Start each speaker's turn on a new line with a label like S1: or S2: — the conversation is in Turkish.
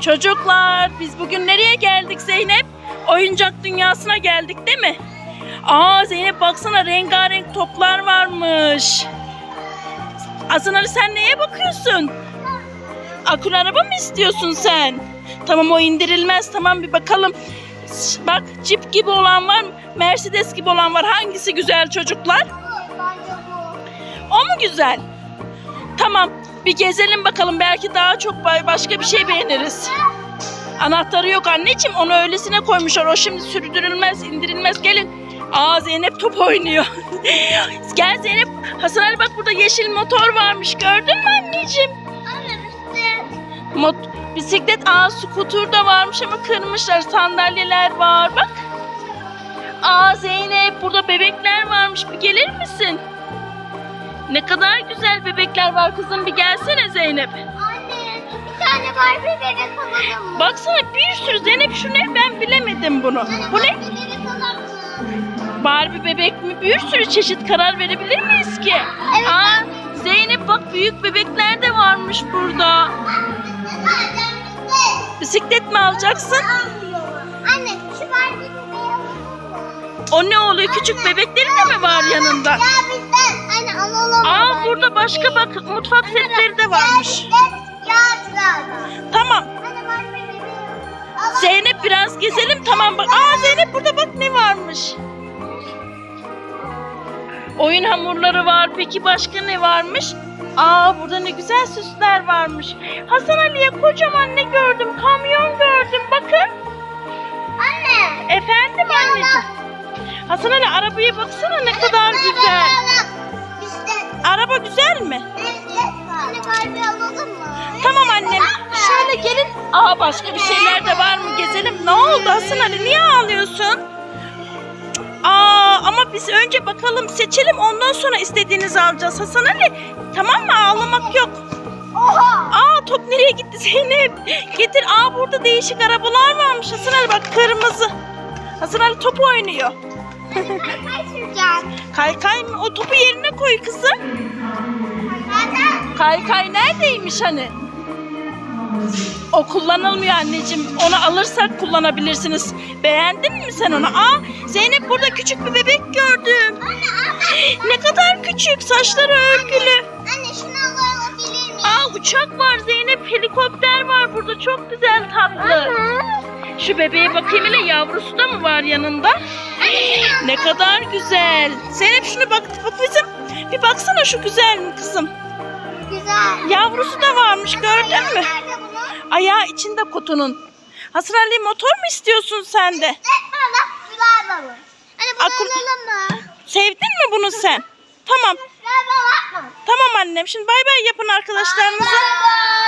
S1: Çocuklar biz bugün nereye geldik Zeynep? Oyuncak dünyasına geldik değil mi? Aa Zeynep baksana rengarenk toplar varmış. Hasan Ali sen neye bakıyorsun? Akül araba mı istiyorsun sen? Tamam o indirilmez tamam bir bakalım. Bak Jeep gibi olan var Mercedes gibi olan var. Hangisi güzel çocuklar? O mu güzel? Tamam bir gezelim bakalım belki daha çok ba- başka bir şey beğeniriz. Anahtarı yok anneciğim onu öylesine koymuşlar. O şimdi sürdürülmez indirilmez gelin. Aa Zeynep top oynuyor. Gel Zeynep. Hasan Ali bak burada yeşil motor varmış gördün mü anneciğim?
S2: Anne bisiklet.
S1: Mot bisiklet aa skuter da varmış ama kırmışlar. Sandalyeler var bak. Aa Zeynep burada bebekler varmış. Bir gelir misin? Ne kadar güzel bebekler var kızım. Bir gelsene Zeynep.
S2: Anne bir tane Barbie bebek alalım mı?
S1: Baksana bir sürü Zeynep şu ne ben bilemedim bunu. Bu ne?
S2: Barbie bebek alalım mı?
S1: Barbie bebek mi? Bir sürü çeşit karar verebilir miyiz ki?
S2: Evet,
S1: Aa Zeynep bak büyük bebekler de varmış burada. Bisiklet mi alacaksın?
S2: Anne şu Barbie bebeği alalım mı?
S1: O ne oluyor? Küçük bebekleri de mi var yanında?
S2: Ya bizden.
S1: Burada başka bak mutfak setleri de varmış. Tamam. Zeynep biraz gezelim tamam bak. Aa Zeynep burada bak ne varmış. Oyun hamurları var. Peki başka ne varmış? Aa burada ne güzel süsler varmış. Hasan Ali'ye kocaman ne gördüm? Kamyon gördüm. Bakın.
S2: Anne.
S1: Efendim anneciğim. Hasan Ali arabaya baksana ne kadar güzel. Araba güzel mi?
S2: Barbie alalım mı?
S1: Tamam annem. Şöyle gelin. Aa başka bir şeyler de var mı? Gezelim. Ne oldu Hasan Ali? Niye ağlıyorsun? Aa ama biz önce bakalım seçelim ondan sonra istediğinizi alacağız Hasan Ali. Tamam mı? Ağlamak yok.
S2: Oha.
S1: Aa top nereye gitti Zeynep? Getir. Aa burada değişik arabalar varmış Hasan Ali bak kırmızı. Hasan Ali top oynuyor.
S2: Kaç süreceğim?
S1: Kaykay mı? O topu yerine koy kızım.
S2: Zaten.
S1: Kaykay neredeymiş hani? O kullanılmıyor anneciğim. Onu alırsak kullanabilirsiniz. Beğendin mi sen onu? Aa Zeynep burada küçük bir bebek gördüm.
S2: Anne ama.
S1: Ne kadar küçük. Saçları örgülü.
S2: Anne şunu alabilir miyim?
S1: Aa uçak var Zeynep. Helikopter var burada. Çok güzel tatlı. Şu bebeğe bakayım hele yavrusu da mı var yanında? Ne kadar güzel. Zeynep şunu bak, bak bizim. Bir baksana şu güzel mi kızım?
S2: Güzel.
S1: Yavrusu da varmış gördün mü? Ayağı içinde kutunun. Hasan Ali motor mu istiyorsun sen de?
S2: Alalım mı?
S1: Sevdin mi bunu sen? Tamam. Tamam annem. Şimdi bay bay yapın arkadaşlarınıza.
S2: Baba.